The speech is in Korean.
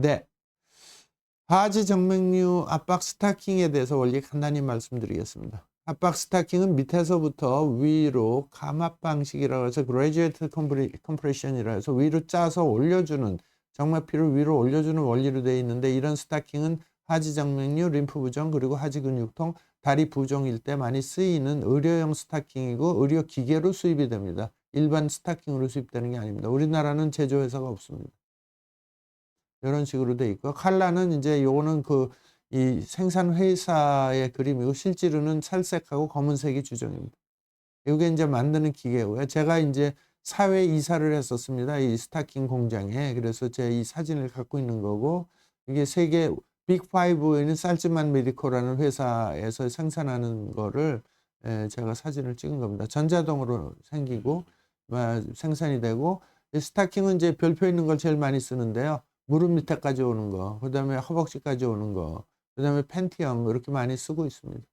네. 바지 정맥류 압박 스타킹에 대해서 원리 간단히 말씀드리겠습니다. 압박 스타킹은 밑에서부터 위로 감압 방식이라고 해서 그레지에이트 컴프레션이라 해서 위로 짜서 올려주는 정맥피를 위로 올려주는 원리로 되어 있는데 이런 스타킹은 하지 정맥류, 림프 부종 그리고 하지 근육통, 다리 부종일 때 많이 쓰이는 의료용 스타킹이고 의료 기계로 수입이 됩니다. 일반 스타킹으로 수입되는 게 아닙니다. 우리나라는 제조회사가 없습니다. 이런 식으로 돼 있고 칼라는 이제 요거는 그 이 생산 회사의 그림이고 실제로는 살색하고 검은색이 주종입니다. 요게 이제 만드는 기계고요. 제가 이제 사회 이사를 했었습니다. 이 스타킹 공장에. 그래서 제 이 사진을 갖고 있는 거고 이게 세계 빅5에 있는 쌀즈만 메디코라는 회사에서 생산하는 거를 에, 제가 사진을 찍은 겁니다. 전자동으로 생기고 마- 생산이 되고 이 스타킹은 이제 별표 있는 걸 제일 많이 쓰는데요. 무릎 밑에까지 오는 거, 그 다음에 허벅지까지 오는 거, 그 다음에 팬티형 이렇게 많이 쓰고 있습니다.